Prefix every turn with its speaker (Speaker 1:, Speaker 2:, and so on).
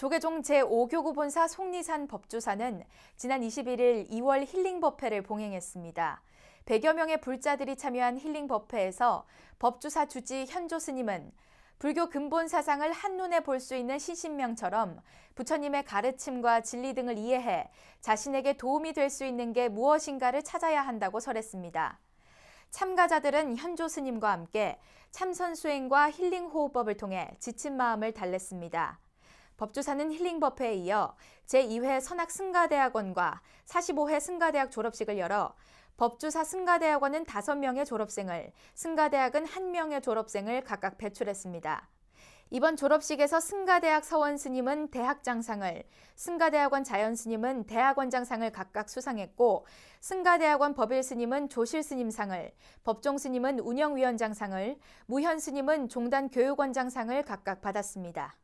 Speaker 1: 조계종 제5교구 본사 속리산 법주사는 지난 21일 2월 힐링 법회를 봉행했습니다. 100여 명의 불자들이 참여한 힐링 법회에서 법주사 주지 현조 스님은 불교 근본 사상을 한눈에 볼 수 있는 신신명처럼 부처님의 가르침과 진리 등을 이해해 자신에게 도움이 될 수 있는 게 무엇인가를 찾아야 한다고 설했습니다. 참가자들은 현조 스님과 함께 참선 수행과 힐링 호흡법을 통해 지친 마음을 달랬습니다. 법주사는 힐링 법회에 이어 제2회 선악 승가대학원과 45회 승가대학 졸업식을 열어 법주사 승가대학원은 5명의 졸업생을, 승가대학은 1명의 졸업생을 각각 배출했습니다. 이번 졸업식에서 승가대학 서원 스님은 대학장상을, 승가대학원 자연 스님은 대학원장상을 각각 수상했고, 승가대학원 법일 스님은 조실 스님상을, 법종 스님은 운영위원장상을, 무현 스님은 종단 교육원장상을 각각 받았습니다.